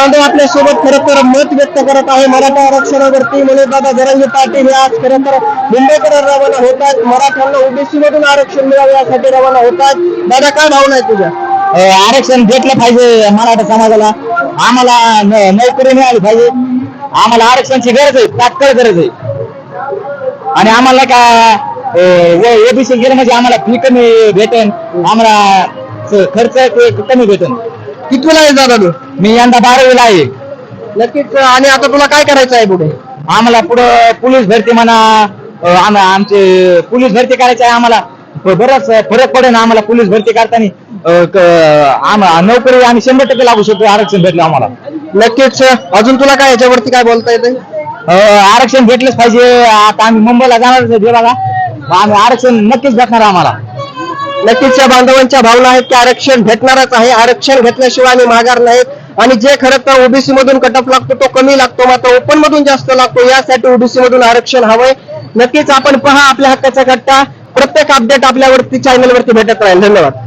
बांधव आपल्यासोबत खरं तर मत व्यक्त करत आहे. मराठा आरक्षणावरती म्हणून दादा जरांगे पाटील हे आज खरं तर मुंबईकडे रवाना होतात. मराठ्यांना ओबीसी मधून आरक्षण मिळावे यासाठी रवाना होतात. दादा काय भावना आहे तुझ्या? आरक्षण भेटलं पाहिजे मराठा समाजाला. आम्हाला नोकरी मिळाली पाहिजे. आम्हाला आरक्षणाची गरज आहे तात्काळ गरज आहे. आणि आम्हाला का ओबीसी गेलं म्हणजे आम्हाला फी कमी भेटेन. आम्हाला खर्च ते कमी भेटेन. कितवीला आहे दादा तू मी यंदा बारावीला आहे. नक्कीच आणि आता तुला काय करायचं आहे पुढे? आम्हाला पुढं पोलीस भरती म्हणा अं, आम- आमचे पोलीस भरती करायची आहे आम्हाला. ब- बराच फरक पडेल आम्हाला पोलीस भरती करताना. अं, क- आम- नोकरी आम्ही शंभर टक्के लागू शकतो आरक्षण भेटलं आम्हाला. नक्कीच अजून तुला काय याच्यावरती काय बोलता येते अं, आरक्षण भेटलंच पाहिजे. आता आम्ही मुंबईला जाणार मग आम्ही आरक्षण नक्कीच भेटणार आम्हाला. नक्कीच या बांधवांच्या भावना आहेत की आरक्षण भेटणारच आहे. आरक्षण घेतल्याशिवाय आम्ही माघार नाहीत. आणि जे खरं तर ओबीसी मधून कटअप लागतो तो कमी लागतो मात्र ओपन मधून जास्त लागतो. यासाठी ओबीसी मधून आरक्षण हवंय. नक्कीच आपण पहा आपल्या हक्काचा कट्टा प्रत्येक अपडेट आपल्यावरती चॅनलवरती भेटत राहील. धन्यवाद.